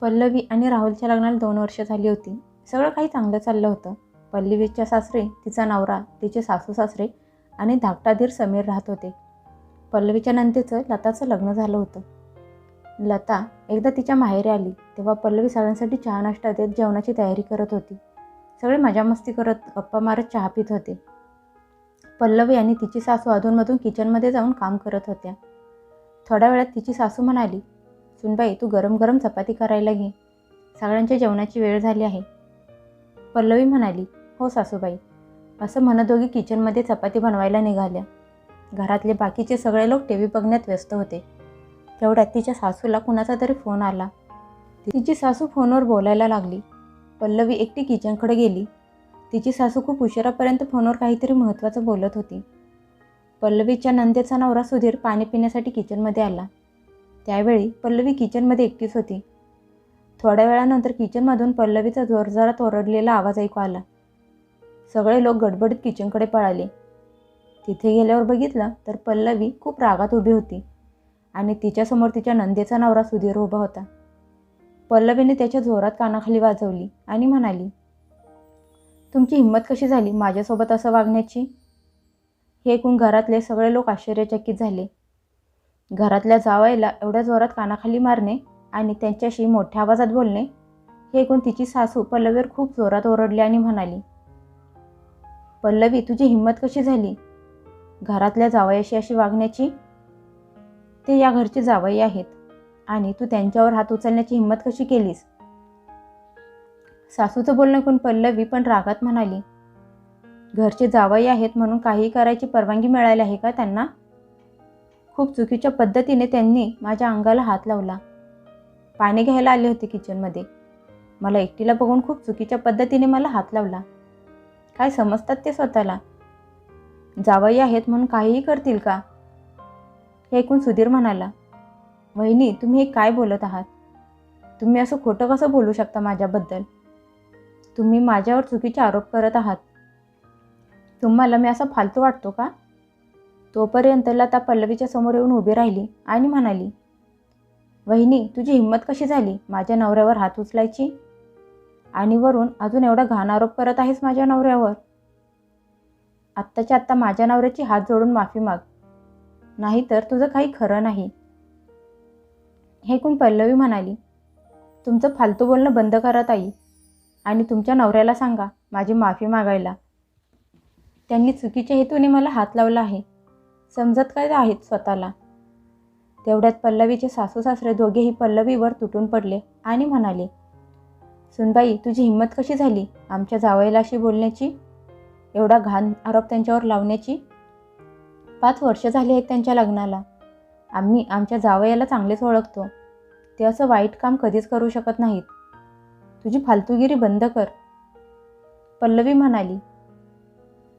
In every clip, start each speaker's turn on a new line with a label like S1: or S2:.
S1: पल्लवी आणि राहुलच्या लग्नाला दोन वर्ष झाली होती. सगळं काही चांगलं चाललं होतं. पल्लवीच्या सासरे तिचा नवरा तिचे सासू सासरे आणि धाकटा धीर समीर राहत होते. पल्लवीच्या नंतेचं लताचं लग्न झालं होतं. लता एकदा तिच्या माहेरी आली तेव्हा पल्लवी सगळ्यांसाठी चहा नाश्ता देत जेवणाची तयारी करत होती. सगळे मजामस्ती करत गप्पा मारत चहा पित होते. पल्लवी आणि तिची सासू अधूनमधून किचनमध्ये जाऊन काम करत होत्या. थोड्या वेळात तिची सासू म्हणाली सुनबाई तू गरम गरम चपाती करायला घे. सगळ्यांच्या जेवणाची वेळ झाली आहे. पल्लवी म्हणाली हो सासूबाई. असं म्हणत दोघी किचनमध्ये चपाती बनवायला निघाल्या. घरातले बाकीचे सगळे लोक टी व्ही बघण्यात व्यस्त होते. तेवढ्यात तिच्या सासूला कुणाचा तरी फोन आला. तिची सासू फोनवर बोलायला लागली. पल्लवी एकटी किचनकडे गेली. तिची सासू खूप उशिरापर्यंत फोनवर काहीतरी महत्त्वाचं बोलत होती. पल्लवीच्या नंदेचा नवरा सुधीर पाणी पिण्यासाठी किचनमध्ये आला. त्यावेळी पल्लवी किचनमध्ये एकटीच होती. थोड्या वेळानंतर किचनमधून पल्लवीचा जोरजोरात ओरडलेला आवाज ऐकू आला. सगळे लोक गडबडीत किचनकडे पळाले. तिथे गेल्यावर बघितलं तर पल्लवी खूप रागात उभी होती आणि तिच्यासमोर तिच्या नंदेचा नवरा सुधीर उभा होता. पल्लवीने त्याच्या जोरात कानाखाली वाजवली आणि म्हणाली तुमची हिंमत कशी झाली माझ्यासोबत असं वागण्याची? हे ऐकून घरातले सगळे लोक आश्चर्यचकित झाले. घरातल्या जावायला एवढ्या जोरात कानाखाली मारणे आणि त्यांच्याशी मोठ्या आवाजात बोलणे हे ऐकून तिची सासू पल्लवीवर खूप जोरात ओरडली आणि म्हणाली पल्लवी तुझी हिंमत कशी झाली? घरातल्या जावयाशी अशी वागण्याची? ते या घरचे जावई आहेत आणि तू त्यांच्यावर हात उचलण्याची हिंमत कशी केलीस? सासूचं बोलणं ऐकून पल्लवी पण रागात म्हणाली घरचे जावई आहेत म्हणून काही करायची परवानगी मिळाली आहे का त्यांना? खूप चुकीच्या पद्धतीने त्यांनी माझ्या अंगाला हात लावला. पाणी घ्यायला आले होते किचनमध्ये. मला एकटीला बघून खूप चुकीच्या पद्धतीने मला हात लावला. काय समजतात ते स्वतःला? जावई आहेत म्हणून काहीही करतील का? हे ऐकून सुधीर म्हणाला वहिनी तुम्ही हे काय बोलत आहात? तुम्ही असं खोटं कसं बोलू शकता माझ्याबद्दल? तुम्ही माझ्यावर चुकीचे आरोप करत आहात. तुम्हाला मी असा फालतू वाटतो का? तोपर्यंत लता पल्लवीच्या समोर येऊन उभी राहिली आणि म्हणाली वहिनी तुझी हिंमत कशी झाली? माझ्या नवऱ्यावर हात उचलायची? आणि वरून अजून एवढा घाण आरोप करत आहेस माझ्या नवऱ्यावर? आत्ताच्या आत्ता माझ्या नवऱ्याची हात जोडून माफी माग. नाहीतर तुझं काही खरं नाही. हे कोण पल्लवी म्हणाली तुमचं फालतू बोलणं बंद करा ताई. आणि तुमच्या नवऱ्याला सांगा माझी माफी मागायला. त्यांनी चुकीच्या हेतूने मला हात लावला आहे. समजत काय आहेत स्वतःला? तेवढ्यात पल्लवीचे सासू सासरे दोघेही पल्लवीवर तुटून पडले आणि म्हणाले सुनबाई तुझी हिंमत कशी झाली? आमच्या जावयाला अशी बोलण्याची? एवढा घाण आरोप त्यांच्यावर लावण्याची? पाच वर्ष झाली आहेत त्यांच्या लग्नाला. आम्ही आमच्या जावयाला चांगलेच ओळखतो. ते असं वाईट काम कधीच करू शकत नाहीत. तुझी फालतूगिरी बंद कर. पल्लवी म्हणाली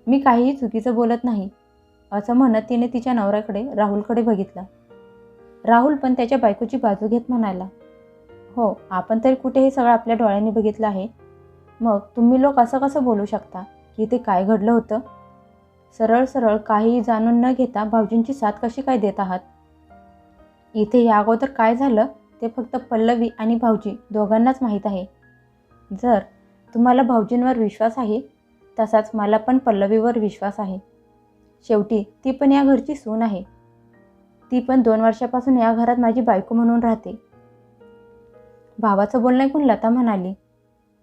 S1: मी काहीही चुकीचं बोलत नाही. असं म्हणत तिने तिच्या नवऱ्याकडे राहुलकडे बघितलं. राहुल पण त्याच्या बायकोची बाजू घेत म्हणाला हो आपण तरी कुठे हे सगळं आपल्या डोळ्यांनी बघितलं आहे? मग तुम्ही लोक असं कसं बोलू शकता? की ते काय घडलं होतं? सरळ सरळ काहीही जाणून न घेता भाऊजींची साथ कशी काय देत आहात? इथे या अगोदर काय झालं ते फक्त पल्लवी आणि भाऊजी दोघांनाच माहीत आहे. जर तुम्हाला भाऊजींवर विश्वास आहे तसाच मला पण पल्लवीवर विश्वास आहे. शेवटी ती पण या घरची सून आहे. ती पण दोन वर्षापासून या घरात माझी बायको म्हणून राहते. भावाचं बोलणं ऐकून लता म्हणाली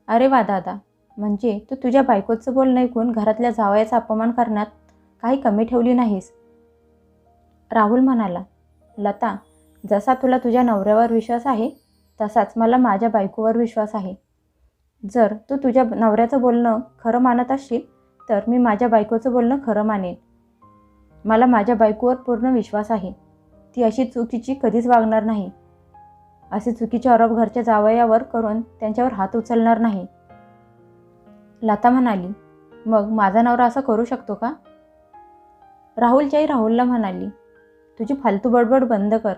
S1: अरे वा दादा म्हणजे तू तुझ्या बायकोचं बोलणं ऐकून घरातल्या जावयाचा अपमान करण्यात काही कमी ठेवली नाहीस? राहुल म्हणाला लता जसा तुला तुझ्या नवऱ्यावर विश्वास आहे तसाच मला माझ्या बायकोवर विश्वास आहे. जर तू तुझ्या नवऱ्याचं बोलणं खरं मानत असशील तर मी माझ्या बायकोचं बोलणं खरं मानेन. मला माझ्या बायकोवर पूर्ण विश्वास आहे. ती अशी चुकीची कधीच वागणार नाही. असे चुकीचे आरोप घरच्या जावयावर करून त्यांच्यावर हात उचलणार नाही. लता म्हणाली मग माझा नवरा असं करू शकतो का? राहुलच्याही राहुलला म्हणाली तुझी फालतू बडबड बंद कर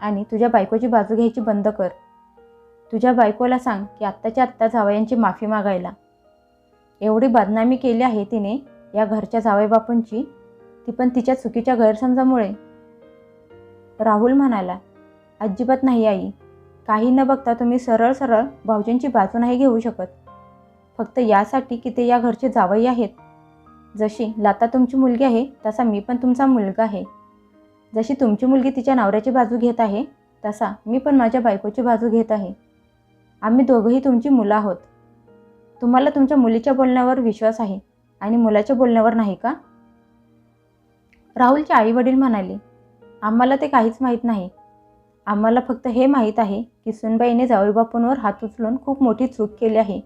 S1: आणि तुझ्या बायकोची बाजू घ्यायची बंद कर. तुझ्या बायकोला सांग की आत्ताच्या आत्ता जावयांची माफी मागायला. एवढी बदनामी केली आहे तिने या घरच्या जावईबापूंची ती पण तिच्या चुकीच्या गैरसमजामुळे. राहुल म्हणाला अजिबात नाही आई. काही न बघता तुम्ही सरळ सरळ भाऊजींची बाजू नाही घेऊ शकत. फक्त यासाठी की ते या घरचे जावई आहेत. जशी लाता तुमची मुलगी आहे तसा मी पण तुमचा मुलगा आहे. जशी तुमची मुलगी तिच्या नवऱ्याची बाजू घेत आहे तसा मी पण माझ्या बायकोची बाजू घेत आहे. आम्ही दोघंही तुमची मुलं आहोत. तुम्हाला तुमच्या मुलीच्या बोलण्यावर विश्वास आहे आणि मुलाच्या बोलण्यावर नाही का? राहुलचे आई वडील म्हणाले आम्हाला ते काहीच माहीत नाही. आम्हाला फक्त हे माहीत आहे की सुनबाईने जावईबापूंवर हात उचलून खूप मोठी चूक केली आहे.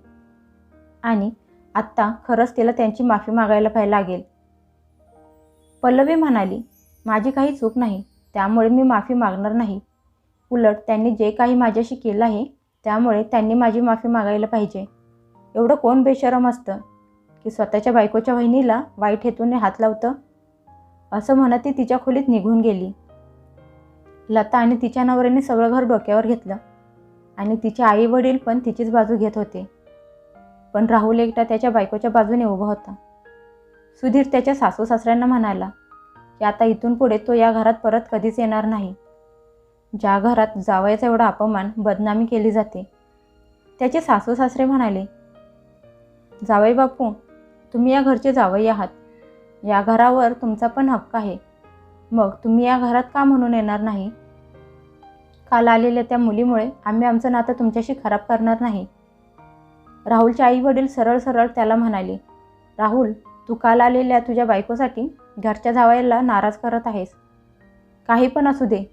S1: आणि आत्ता खरंच तिला त्यांची माफी मागायला पाहिजे लागेल. पल्लवी म्हणाली माझी काही चूक नाही त्यामुळे मी माफी मागणार नाही. उलट त्यांनी जे काही माझ्याशी केलं आहे त्यामुळे त्यांनी माझी माफी मागायला पाहिजे. एवढं कोण बेशरम असतं? की स्वतःच्या बायकोच्या बहिणीला वाईट हेतूने हात लावतं? असं म्हणत ती तिच्या खोलीत निघून गेली. लता आणि तिच्या नवऱ्याने सगळं घर डोक्यावर घेतलं आणि तिचे आई वडील पण तिचीच बाजू घेत होते. पण राहुल एकटा त्याच्या बायकोच्या बाजूने उभा होता. सुधीर त्याच्या सासू सासऱ्यांना म्हणाला की आता इथून पुढे तो या घरात परत कधीच येणार नाही. ज्या घरात जावयाचा एवढा अपमान बदनामी केली जाते. त्याचे सासू सासरे म्हणाले जावई बापू तुम्ही या घरचे जावई आहात. या घरावर तुमचा पण हक्क आहे. मग तुम्ही या घरात का म्हणून येणार नाही? काल आलेल्या त्या मुलीमुळे आम्ही आमचं नातं तुमच्याशी खराब करणार नाही. राहुलचे आई वडील सरळ सरळ त्याला म्हणाले राहुल तू काल आलेल्या तुझ्या बायकोसाठी घरच्या जावायला नाराज करत आहेस. काही पण असू दे.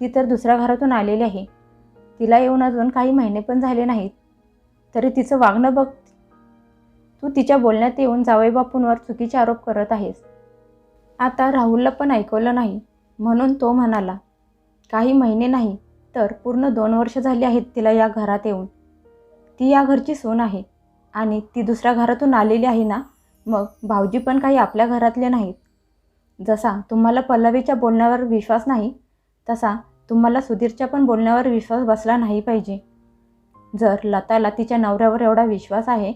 S1: ती तर दुसऱ्या घरातून आलेली आहे. तिला येऊन अजून काही महिने पण झाले नाहीत. तरी तिचं वागणं बघ तू तिच्या बोलण्यात येऊन जावई बापूंवर चुकीचे आरोप करत आहेस. आता राहुलला पण ऐकवलं नाही म्हणून तो म्हणाला काही महिने नाही तर पूर्ण दोन वर्ष झाली आहेत तिला या घरात येऊन. ती या घरची सून आहे आणि ती दुसऱ्या घरातून आलेली आहे ना मग भाऊजी पण काही आपल्या घरातले नाहीत. जसा तुम्हाला पल्लवीच्या बोलण्यावर विश्वास नाही तसा तुम्हाला सुधीरच्या पण बोलण्यावर विश्वास बसला नाही पाहिजे. जर लताला तिच्या नवऱ्यावर एवढा विश्वास आहे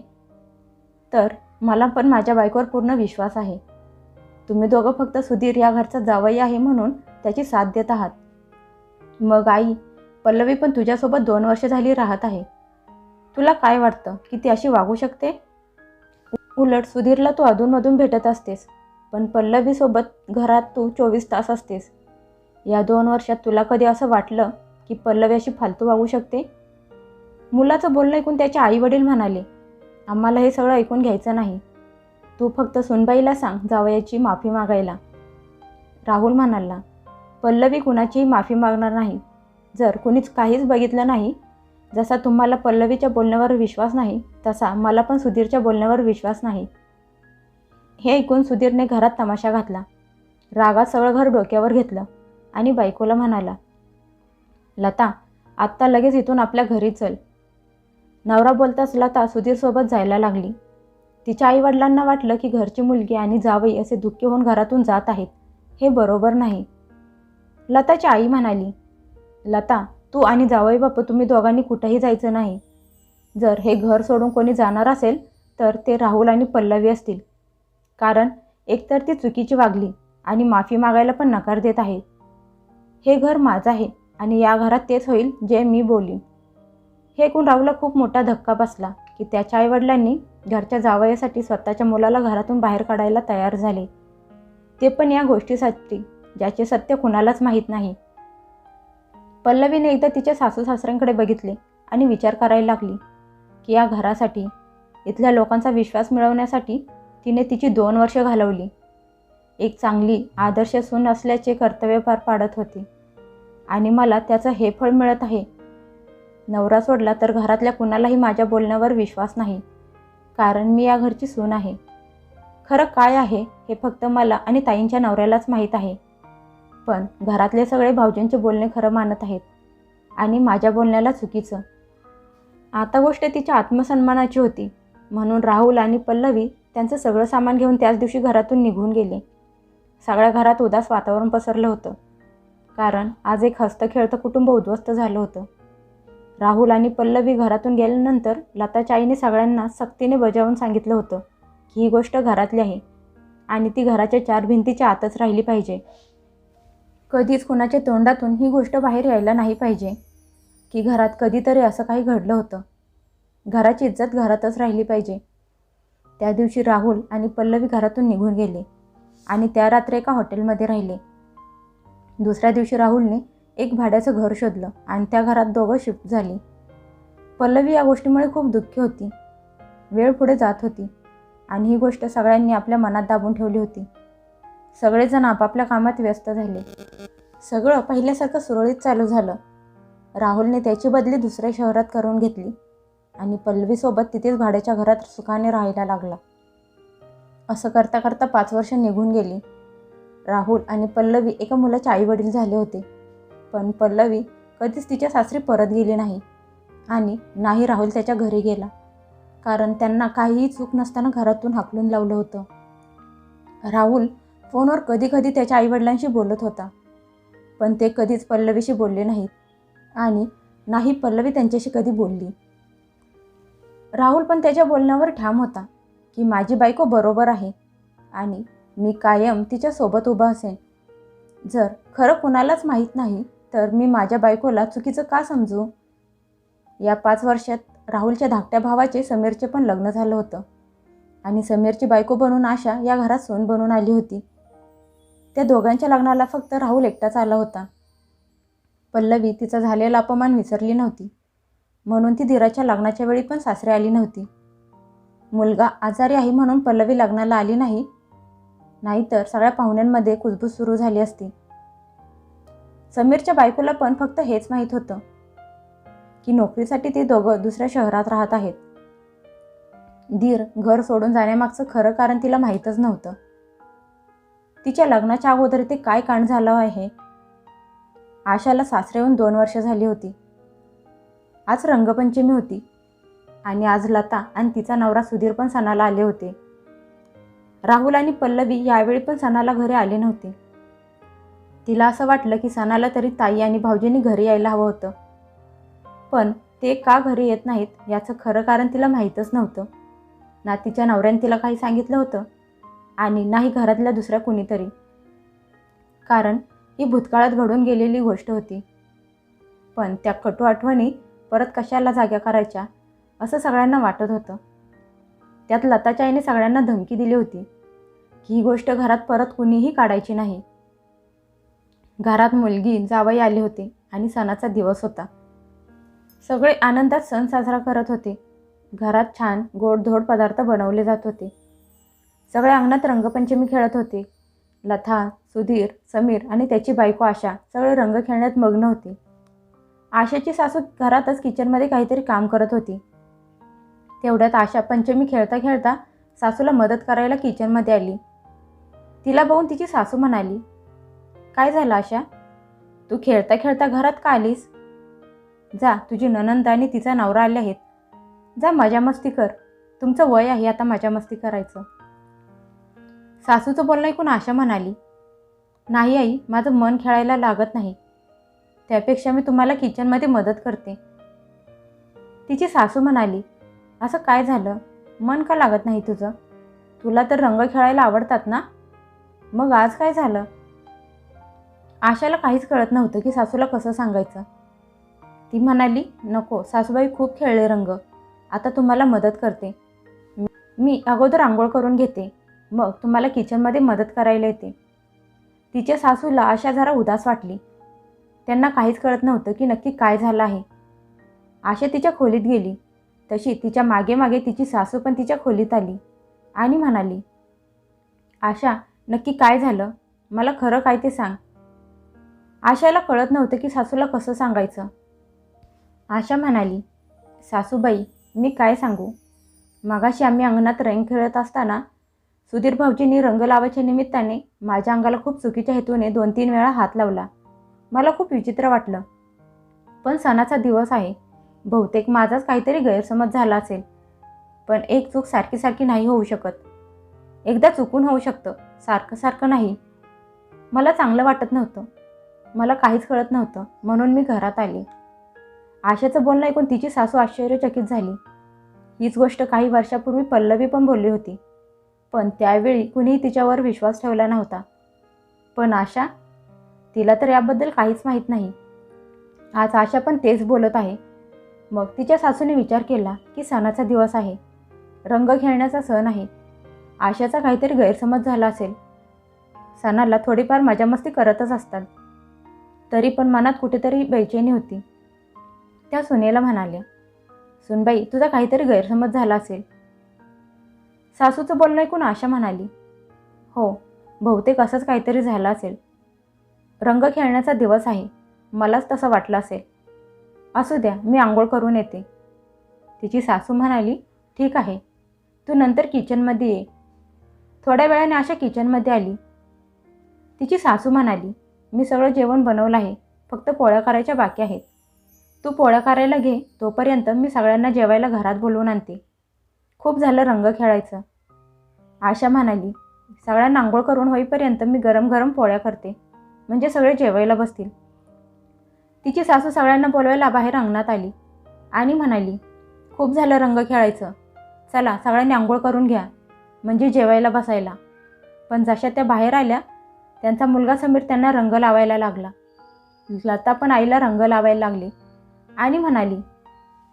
S1: तर मला पण माझ्या बायकोवर पूर्ण विश्वास आहे. तुम्ही दोघं फक्त सुधीर या घरचा जावई आहे म्हणून त्याची साथ देत आहात. मग आई पल्लवी पण तुझ्यासोबत दोन वर्ष झाली राहत आहे. तुला काय वाटतं? की ती अशी वागू शकते? उलट सुधीरला तू अधूनमधून भेटत असतेस पण पल्लवीसोबत घरात तू चोवीस तास असतेस. या दोन वर्षात तुला कधी असं वाटलं की पल्लवी अशी फालतू वागू शकते? मुलाचं बोलणं ऐकून त्याचे आई वडील म्हणाले आम्हाला हे सगळं ऐकून घ्यायचं नाही. तू फक्त सुनबाईला सांग जावयाची माफी मागायला. राहुल म्हणाला पल्लवी कुणाचीही माफी मागणार नाही. जर कुणीच काहीच बघितलं नाही जसा तुम्हाला पल्लवीच्या बोलण्यावर विश्वास नाही तसा मला पण सुधीरच्या बोलण्यावर विश्वास नाही. हे ऐकून सुधीरने घरात तमाशा घातला. रागात सगळं घर डोक्यावर घेतलं आणि बायकोला म्हणाला लता आत्ता लगेच इथून आपल्या घरी चल. नवरा बोलताच लता सुधीरसोबत जायला लागली. तिच्या आईवडिलांना वाटलं की घरची मुलगी आणि जावई असे दुःखी होऊन घरातून जात आहेत. हे बरोबर नाही. लताची आई म्हणाली लता तू आणि जावई बापू तुम्ही दोघांनी कुठंही जायचं नाही. जर हे घर सोडून कोणी जाणार असेल तर ते राहुल आणि पल्लवी असतील. कारण एकतर ती चुकीची वागली आणि माफी मागायला पण नकार देत आहे हे घर माझं आहे आणि या घरात तेच होईल जे मी बोलीन. हे ऐकून राहूला खूप मोठा धक्का बसला की त्याच्या आईवडिलांनी घरच्या जावयासाठी स्वतःच्या मुलाला घरातून बाहेर काढायला तयार झाले. ते पण या गोष्टीसाठी ज्याचे सत्य कुणालाच माहीत नाही. पल्लवीने एकदा तिच्या सासू सासऱ्यांकडे बघितले आणि विचार करायला लागली की या घरासाठी इथल्या लोकांचा विश्वास मिळवण्यासाठी तिने तिची दोन वर्ष घालवली. एक चांगली आदर्श सून असल्याचे कर्तव्य पार पाडत होती. आणि मला त्याचं हे फळ मिळत आहे नवरा सोडला तर घरातल्या कुणालाही माझ्या बोलण्यावर विश्वास नाही. कारण मी या घरची सून आहे. खरं काय आहे हे फक्त मला आणि ताईंच्या नवऱ्यालाच माहीत आहे. पण घरातले सगळे भाऊजींचे बोलणे खरं मानत आहेत. आणि माझ्या बोलण्याला चुकीचं. आता गोष्ट तिच्या आत्मसन्मानाची होती. म्हणून राहुल आणि पल्लवी त्यांचं सगळं सामान घेऊन त्याच दिवशी घरातून निघून गेले. सगळ्या घरात उदास वातावरण पसरलं होतं. कारण आज एक हस्तखेळतं कुटुंब उद्ध्वस्त झालं होतं. राहुल आणि पल्लवी घरातून गेल्यानंतर लताच्या आईने सगळ्यांना सक्तीने बजावून सांगितलं होतं की ही गोष्ट घरातली आहे आणि ती घराच्या चार भिंतीच्या आतच राहिली पाहिजे. कधीच कुणाच्या तोंडातून ही गोष्ट बाहेर यायला नाही पाहिजे की घरात कधीतरी असं काही घडलं होतं. घराची इज्जत घरातच राहिली पाहिजे. त्या दिवशी राहुल आणि पल्लवी घरातून निघून गेले आणि त्या रात्री एका हॉटेलमध्ये राहिले. दुसऱ्या दिवशी राहुलने एक भाड्याचं घर शोधलं आणि त्या घरात दोघं शिफ्ट झाली. पल्लवी या गोष्टीमुळे खूप दुःखी होती. वेळ पुढे जात होती आणि ही गोष्ट सगळ्यांनी आपल्या मनात दाबून ठेवली होती. सगळेजण आपापल्या कामात व्यस्त झाले. सगळं पहिल्यासारखं सुरळीत चालू झालं. राहुलने त्याची बदली दुसऱ्या शहरात करून घेतली आणि पल्लवीसोबत तिथेच भाड्याच्या घरात सुखाने राहायला लागला. असं करता करता पाच वर्ष निघून गेली. राहुल आणि पल्लवी एका मुलाचे आईवडील झाले होते. पण पल्लवी कधीच तिच्या सासरी परत गेली नाही आणि नाही राहुल त्याच्या घरी गेला. कारण त्यांना काहीही चूक नसताना घरातून हाकलून लावलं होतं. राहुल फोनवर कधी कधी त्याच्या आईवडिलांशी बोलत होता पण ते कधीच पल्लवीशी बोलले नाहीत आणि नाही पल्लवी त्यांच्याशी कधी बोलली. राहुल पण त्याच्या बोलण्यावर ठाम होता की माझी बायको बरोबर आहे आणि मी कायम तिच्यासोबत उभा असेन. जर खरं कुणालाच माहीत नाही तर मी माझ्या बायकोला चुकीचं का समजू? या पाच वर्षात राहुलच्या धाकट्या भावाचे समीरचे पण लग्न झालं होतं. आणि समीरची बायको बनून आशा या घरात सोन बनून आली होती. त्या दोघांच्या लग्नाला फक्त राहुल एकटाच आला होता. पल्लवी तिचा झालेला अपमान विसरली नव्हती. म्हणून ती धीराच्या लग्नाच्या वेळी पण सासरे आली नव्हती. मुलगा आजारी आहे म्हणून पल्लवी लग्नाला आली नाही. नाहीतर सगळ्या पाहुण्यांमध्ये कुजबूज सुरू झाली असती. समीरच्या बायकोला पण फक्त हेच माहीत होतं की नोकरीसाठी ते दोघं दुसऱ्या शहरात राहत आहेत. धीर घर सोडून जाण्यामागचं खरं कारण तिला माहीतच नव्हतं. तिच्या लग्नाच्या अगोदर ते काय कांड झालं आहे? आशाला सासरे येऊन दोन वर्ष झाली होती. आज रंगपंचमी होती. आणि आज लता आणि तिचा नवरा सुधीर पण सणाला आले होते. राहुल आणि पल्लवी यावेळी पण सणाला घरी आले नव्हते. तिला असं वाटलं की सणाला तरी ताई आणि भाऊजींनी घरी यायला हवं होतं. पण ते का घरी येत नाहीत याचं खरं कारण तिला माहीतच नव्हतं. ना तिच्या नवऱ्याने तिला काही सांगितलं होतं आणि नाही घरातल्या दुसऱ्या कुणीतरी. कारण ही भूतकाळात घडून गेलेली गोष्ट होती. पण त्या कटू आठवणी परत कशाला जाग्या करायच्या असं सगळ्यांना वाटत होतं. त्यात लताच्या आईने सगळ्यांना धमकी दिली होती. की ही गोष्ट घरात परत कुणीही काढायची नाही. घरात मुलगी जावई आले होते आणि सणाचा दिवस होता. सगळे आनंदात सण साजरा करत होते. घरात छान गोडधोड पदार्थ बनवले जात होते. सगळ्या अंगणात रंगपंचमी खेळत होते. लथा सुधीर समीर आणि त्याची बायको आशा सगळे रंग खेळण्यात मग्न होते. आशाची सासू घरातच किचनमध्ये काहीतरी काम करत होती. तेवढ्यात आशा पंचमी खेळता खेळता सासूला मदत करायला किचनमध्ये आली. तिला बघून तिची सासू म्हणाली काय झालं आशा? तू खेळता खेळता घरात का आलीस? जा तुझी ननंद आणि तिचा नवरा आले आहेत. जा मजा मस्ती कर. तुमचं वय आहे आता मजा मस्ती करायचं. सासूचं बोलणं ऐकून आशा म्हणाली नाही आई माझं मन खेळायला लागत नाही. त्यापेक्षा मी तुम्हाला किचनमध्ये मदत करते. तिची सासू म्हणाली असं काय झालं? मन का लागत नाही तुझं? तुला तर रंग खेळायला आवडतात ना? मग आज काय झालं? आशाला काहीच कळत नव्हतं की सासूला कसं सांगायचं. ती म्हणाली नको सासूबाई खूप खेळले रंग. आता तुम्हाला मदत करते. मी अगोदर आंघोळ करून घेते. मग तुम्हाला किचनमध्ये मदत करायला येते. तिच्या सासूला आशा जरा उदास वाटली. त्यांना काहीच कळत नव्हतं की नक्की काय झालं आहे. आशा तिच्या खोलीत गेली. तशी तिच्यामागे मागे तिची सासू पण तिच्या खोलीत आली आणि म्हणाली आशा नक्की काय झालं? मला खरं काय ते सांग. आशाला कळत नव्हतं की सासूला कसं सांगायचं. आशा म्हणाली सासूबाई मी काय सांगू? मागाशी आम्ही अंगणात रंग खेळत असताना सुधीर भाऊजींनी रंग लावायच्या निमित्ताने माझ्या अंगाला खूप चुकीच्या हेतूने दोन तीन वेळा हात लावला. मला खूप विचित्र वाटलं. पण सणाचा दिवस आहे. बहुतेक माझाच काहीतरी गैरसमज झाला असेल. पण एक चूक सारखी सारखी नाही होऊ शकत. एकदा चुकून होऊ शकतं. सारखं सारखं नाही. मला चांगलं वाटत नव्हतं. मला काहीच कळत नव्हतं. म्हणून मी घरात आले. आशाचं बोलणं ऐकून तिची सासू आश्चर्यचकित झाली. हीच गोष्ट काही वर्षापूर्वी पल्लवी पण बोलली होती. पण त्यावेळी कुणीही तिच्यावर विश्वास ठेवला नव्हता. पण आशा तिला तर याबद्दल काहीच माहीत नाही. आज आशा पण तेच बोलत आहे. मग तिच्या सासूने विचार केला की सणाचा दिवस आहे. रंग खेळण्याचा सण आहे. आशाचा काहीतरी गैरसमज झाला असेल. सणाला थोडीफार मजामस्ती करतच असतात. तरी पण मनात कुठेतरी बेचैनी होती. त्या सुनेला म्हणाल्या सुनबाई तुझा काहीतरी गैरसमज झाला असेल. सासूचं बोलणं ऐकून आशा म्हणाली हो बहुतेक असंच काहीतरी झालं असेल. रंग खेळण्याचा दिवस आहे मलाच तसं वाटलं असेल. असू द्या मी आंघोळ करून येते. तिची सासू म्हणाली ठीक आहे तू नंतर किचनमध्ये ये. थोड्या वेळाने आशा किचनमध्ये आली. तिची सासू म्हणाली मी सगळं जेवण बनवलं आहे. फक्त पोळ्या करायच्या बाकी आहेत. तू पोळ्या करायला घे तोपर्यंत मी सगळ्यांना जेवायला घरात बोलवून आणते. खूप झालं रंग खेळायचं. आशा म्हणाली सगळ्यांना आंघोळ करून होईपर्यंत मी गरम गरम पोळ्या करते. म्हणजे सगळे जेवायला बसतील. तिची सासू सगळ्यांना बोलवायला बाहेर अंगणात आली. आणि म्हणाली खूप झालं रंग खेळायचं. चला सगळ्यांनी आंघोळ करून घ्या. म्हणजे जेवायला बसायला. पण जशा त्या बाहेर आल्या त्यांचा मुलगा समीर त्यांना रंग लावायला लागला. लता पण आईला रंग लावायला लागली. आणि म्हणाली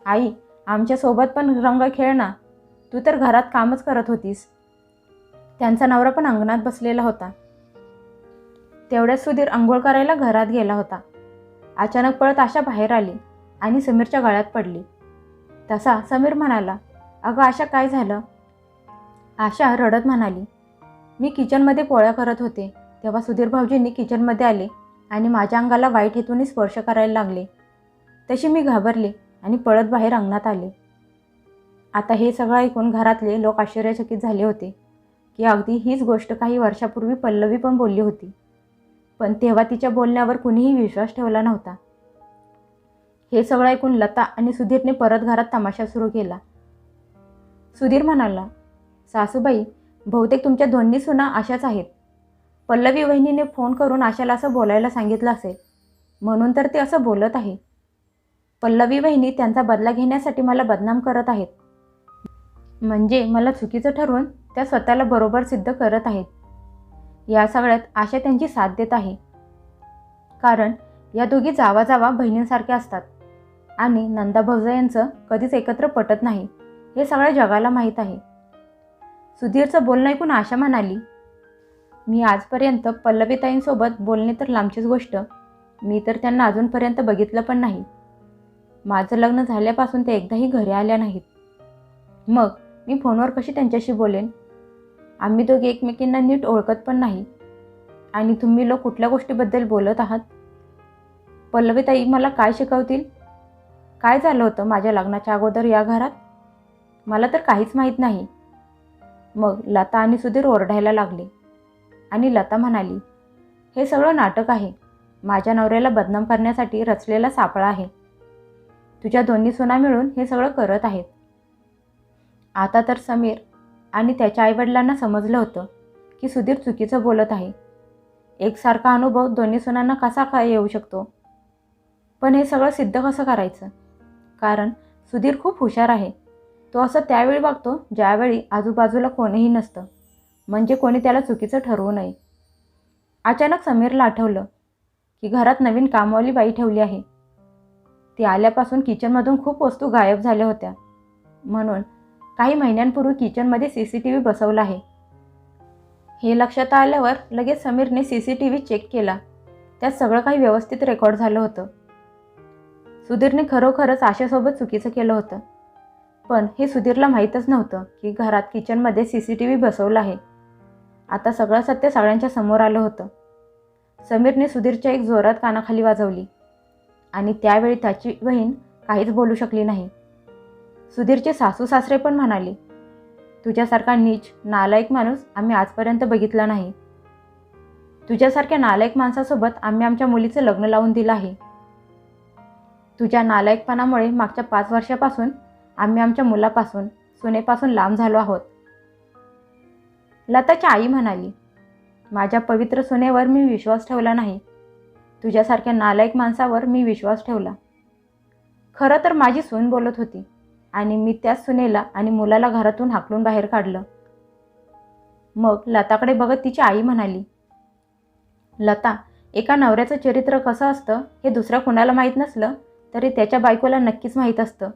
S1: आई आमच्यासोबत पण रंग खेळ ना. तू तर घरात कामच करत होतीस. त्यांचा नवरा पण अंगणात बसलेला होता. तेवढ्यात सुधीर आंघोळ करायला घरात गेला होता. अचानक पळत आशा बाहेर आली आणि समीरच्या गळ्यात पडली. तसा समीर म्हणाला अगं आशा काय झालं? आशा रडत म्हणाली मी किचनमध्ये पोळ्या करत होते. तेव्हा सुधीर भाऊजींनी किचनमध्ये आले आणि माझ्या अंगाला वाईट हेतूने स्पर्श करायला लागले. तशी मी घाबरले आणि पळत बाहेर अंगणात आले. आता हे सगळं ऐकून घरातले लोक आश्चर्यचकित झाले होते की अगदी हीच गोष्ट काही वर्षापूर्वी पल्लवी पण बोलली होती. पण तेव्हा तिच्या बोलण्यावर कुणीही विश्वास ठेवला नव्हता. हे सगळं ऐकून लता आणि सुधीरने परत घरात तमाशा सुरू केला. सुधीर म्हणाला सासूबाई बहुतेक तुमच्या दोन्ही सुना अशाच आहेत. पल्लवी वहिनीने फोन करून आशाला असं बोलायला सांगितलं असेल. म्हणून तर ते असं बोलत आहे. पल्लवी वहिनी त्यांचा बदला घेण्यासाठी मला बदनाम करत आहेत. म्हणजे मला चुकीचं ठरवून त्या स्वतःला बरोबर सिद्ध करत आहेत. या सगळ्यात आशा त्यांची साथ देत आहे. कारण या दोघी जावा जावा बहिणींसारख्या असतात. आणि नंदा भाऊजा यांचं कधीच एकत्र पटत नाही. हे सगळ्या जगाला माहीत आहे. सुधीरचं बोलणं ऐकून आशा म्हणाली मी आजपर्यंत पल्लवीताईंसोबत बोलणे तर लांबचीच गोष्ट. मी तर त्यांना अजूनपर्यंत बघितलं पण नाही. माझं लग्न झाल्यापासून ते एकदाही घरी आल्या नाहीत. मग मी फोनवर कशी त्यांच्याशी बोलेन? आम्ही दोघे एकमेकींना नीट ओळखत पण नाही. आणि तुम्ही लोक कुठल्या गोष्टीबद्दल बोलत आहात? पल्लवीताई मला काय शिकवतील? काय झालं होतं माझ्या लग्नाच्या अगोदर या घरात? मला तर काहीच माहीत नाही. मग लता आणि सुधीर ओरडायला लागले. आणि लता म्हणाली हे सगळं नाटक आहे. माझ्या नवऱ्याला बदनाम करण्यासाठी रचलेला सापळा आहे. तुझ्या दोन्ही सुना मिळून हे सगळं करत आहेत. आता तर समीर आणि त्याच्या आईवडिलांना समजलं होतं की सुधीर चुकीचं बोलत आहे. एकसारखा अनुभव दोन्ही सुनांना कसा काय येऊ शकतो? पण हे सगळं सिद्ध कसं करायचं? कारण सुधीर खूप हुशार आहे. तो असं त्यावेळी वागतो ज्यावेळी आजूबाजूला कोणीही नसतं. म्हणजे कोणी त्याला चुकीचं ठरवू नये. अचानक समीरला आठवलं की घरात नवीन कामवाली बाई ठेवली आहे. ती आल्यापासून किचनमधून खूप वस्तू गायब झाल्या होत्या. म्हणून काही महिन्यांपूर्वी किचनमध्ये सी सी टी व्ही बसवला आहे. हे लक्षात आल्यावर लगेच समीरने C C T V check केला. त्यात सगळं काही व्यवस्थित रेकॉर्ड झालं होतं. सुधीरने खरोखरच आशासोबत चुकीचं केलं होतं. पण हे सुधीरला माहीतच नव्हतं की घरात किचनमध्ये सी सी टी व्ही बसवलं आहे. आता सगळं सत्य सगळ्यांच्या समोर आलं होतं. समीरने सुधीरच्या एक जोरात कानाखाली वाजवली. आणि त्यावेळी त्याची बहीण काहीच बोलू शकली नाही. सुधीरचे सासू सासरे पण म्हणाले तुझ्यासारखा नीच नालायक माणूस आम्ही आजपर्यंत बघितला नाही. तुझ्यासारख्या नालायक माणसासोबत आम्ही आमच्या मुलीचं लग्न लावून दिलं आहे. तुझ्या नालायकपणामुळे मागच्या पाच वर्षापासून आम्ही आमच्या मुलापासून सुनेपासून लांब झालो आहोत. लताची आई म्हणाली माझ्या पवित्र सुनेवर मी विश्वास ठेवला नाही. तुझ्यासारख्या नालायक माणसावर मी विश्वास ठेवला. खरं तर माझी सून बोलत होती आणि मी त्याच सुनेला आणि मुलाला घरातून हाकलून बाहेर काढलं. मग लताकडे बघत तिची आई म्हणाली लता एका नवऱ्याचं चरित्र कसं असतं हे दुसऱ्या कुणाला माहीत नसलं तरी त्याच्या बायकोला नक्कीच माहीत असतं.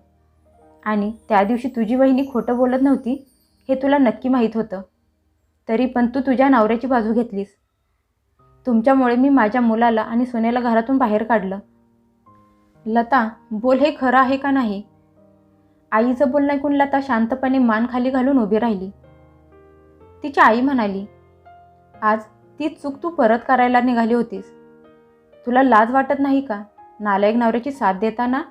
S1: आणि त्या दिवशी तुझी वहिनी खोटं बोलत नव्हती हे तुला नक्की माहीत होतं. तरी पण तू तुझ्या नवऱ्याची बाजू घेतलीस. तुमच्यामुळे मी माझ्या मुलाला आणि सोन्याला घरातून बाहेर काढलं. लता बोल हे खरं आहे का नाही? आईचं बोलणं ऐकून लता शांतपणे मान खाली घालून उभी राहिली. तिची आई म्हणाली आज ती चूक तू परत करायला निघाली होतीस. तुला लाज वाटत नाही का? नालायक नवऱ्याची साथ देताना?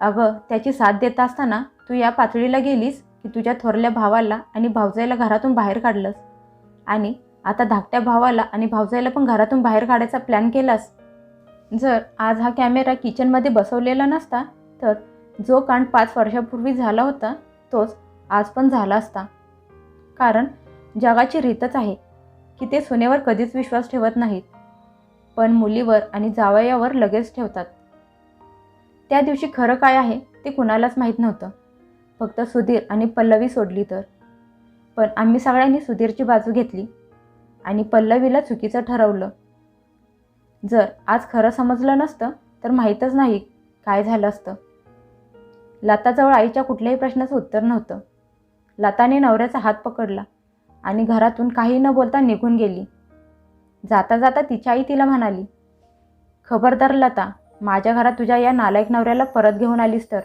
S1: अगं त्याची साथ देत असताना तू या पातळीला गेलीस की तुझ्या थोरल्या भावाला आणि भावजाईला घरातून बाहेर काढलंस? आणि आता धाकट्या भावाला आणि भावजाईला पण घरातून बाहेर काढायचा प्लॅन केलास? जर आज हा कॅमेरा किचनमध्ये बसवलेला नसता तर जो कांड पाच वर्षापूर्वी झाला होता तोच आज पण झाला असता. कारण जगाची रीतच आहे की ते सुनेवर कधीच विश्वास ठेवत नाहीत पण मुलीवर आणि जावयावर लगेच ठेवतात. त्या दिवशी खरं काय आहे ते कुणालाच माहीत नव्हतं. फक्त सुधीर आणि पल्लवी सोडली तर. पण आम्ही सगळ्यांनी सुधीरची बाजू घेतली आणि पल्लवीला चुकीचं ठरवलं. जर आज खरं समजलं नसतं तर माहीतच नाही काय झालं असतं. लताजवळ आईच्या कुठल्याही प्रश्नाचं उत्तर नव्हतं. लताने नवऱ्याचा हात पकडला आणि घरातून काही न बोलता निघून गेली. जाता जाता तिची आई तिला म्हणाली खबरदार लता माझ्या घरात तुझ्या या नालायक नवऱ्याला परत घेऊन आलीस तर.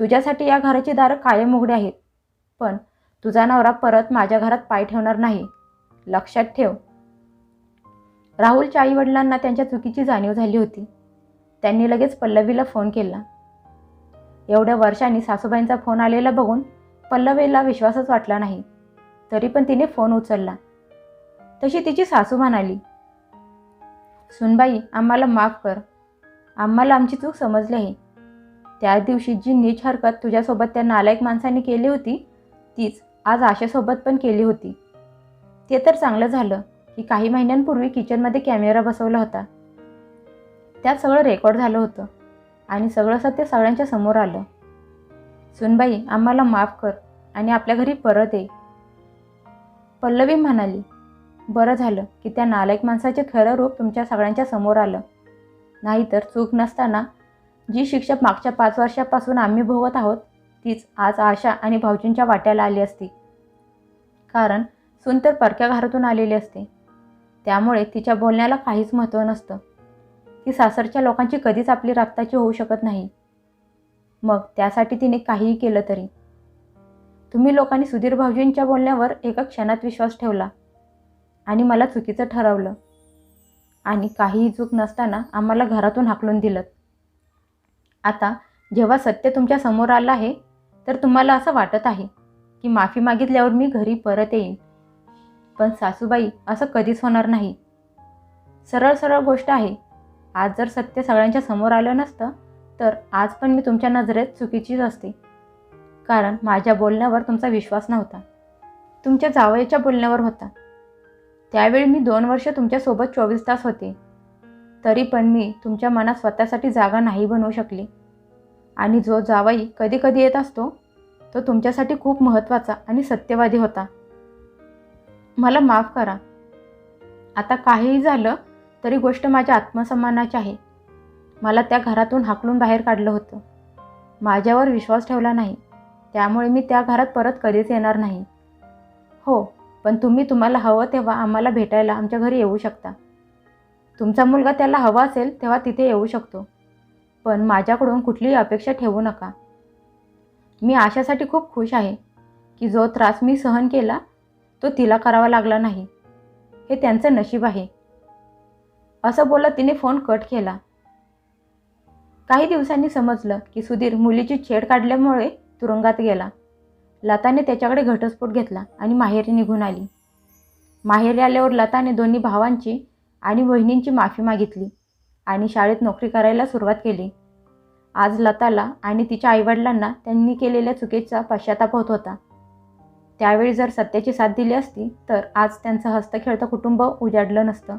S1: तुझ्यासाठी या घराची दारं कायम उघडी आहेत. पण तुझा नवरा परत माझ्या घरात पाय ठेवणार नाही. लक्षात ठेव. राहुलच्या आईवडिलांना त्यांच्या चुकीची जाणीव झाली होती. त्यांनी लगेच पल्लवीला फोन केला. एवढ्या वर्षांनी सासूबाईंचा फोन आलेला बघून पल्लवीला विश्वासच वाटला नाही. तरी पण तिने फोन उचलला. तशी तिची सासू म्हणाली सुनबाई आम्हाला माफ कर. आम्हाला आमची चूक समजली आहे. त्या दिवशी जी नीच हरकत तुझ्यासोबत त्या नालायक माणसाने केली होती तीच आज आशासोबत पण केली होती. ते तर चांगलं झालं की काही महिन्यांपूर्वी किचनमध्ये कॅमेरा बसवला होता. त्यात सगळं रेकॉर्ड झालं होतं आणि सगळं सत्य सगळ्यांच्या समोर आलं. सुनबाई आम्हाला माफ कर आणि आपल्या घरी परत ये. पल्लवी म्हणाली बरं झालं की त्या नालायक माणसाचे खरं रूप तुमच्या सगळ्यांच्या समोर आलं. नाहीतर चूक नसताना जी शिक्षा मागच्या पाच वर्षापासून आम्ही भोगत आहोत तीच आज आशा आणि भाऊजींच्या वाट्याला आली असती. कारण सून तर परक्या घरातून आलेली असते. त्यामुळे तिच्या बोलण्याला काहीच महत्त्व नसतं. ती सासरच्या लोकांची कधीच आपली राबताची होऊ शकत नाही. मग त्यासाठी तिने काहीही केलं तरी. तुम्ही लोकांनी सुधीर भाऊजींच्या बोलण्यावर एका क्षणात विश्वास ठेवला आणि मला चुकीचं ठरवलं. आणि काहीही चूक नसताना आम्हाला घरातून हाकलून दिलं. आता जेव्हा सत्य तुमच्यासमोर आलं आहे तर तुम्हाला असं वाटत आहे की माफी मागितल्यावर मी घरी परत येईन. पण सासूबाई असं कधीच होणार नाही. सरळ सरळ गोष्ट आहे आज जर सत्य सगळ्यांच्या समोर आलं नसतं तर आज पण मी तुमच्या नजरेत चुकीचीच असते. कारण माझ्या बोलण्यावर तुमचा विश्वास नव्हता. तुमच्या जावयाच्या बोलण्यावर होता. त्यावेळी मी दोन वर्ष तुमच्यासोबत चोवीस तास होते. तरी पण मी तुमच्या मनात स्वतःसाठी जागा नाही बनवू शकली. आणि जो जावाई कधी कधी येत असतो तो तुमच्यासाठी खूप महत्त्वाचा आणि सत्यवादी होता. मला माफ करा. आता काहीही झालं तरी गोष्ट माझ्या आत्मसन्मानाची आहे. मला त्या घरातून हाकलून बाहेर काढलं होतं. माझ्यावर विश्वास ठेवला नाही. त्यामुळे मी त्या घरात परत कधीच येणार नाही. हो पण तुम्ही तुम्हाला हवं तेव्हा आम्हाला भेटायला आमच्या घरी येऊ शकता. तुमचा मुलगा त्याला हवा असेल तेव्हा तिथे येऊ शकतो. पण माझ्याकडून कुठलीही अपेक्षा ठेवू नका. मी आशासाठी खूप खुश आहे की जो त्रास मी सहन केला तो तिला करावा लागला नाही. हे त्यांचं नशीब आहे. असं बोलत तिने फोन कट केला. काही दिवसांनी समजलं की सुधीर मुलीची छेड काढल्यामुळे तुरुंगात गेला. लताने त्याच्याकडे घटस्फोट घेतला आणि माहेरी निघून आली. माहेरी आल्यावर लताने दोन्ही भावांची आणि बहिणींची माफी मागितली आणि शाळेत नोकरी करायला सुरुवात केली. आज लताला आणि तिच्या आईवडिलांना त्यांनी केलेल्या चुकीचा पश्चाताप होत होता. त्यावेळी जर सत्याची साथ दिली असती तर आज त्यांचं हस्तखेळतं कुटुंब उजाडलं नसतं.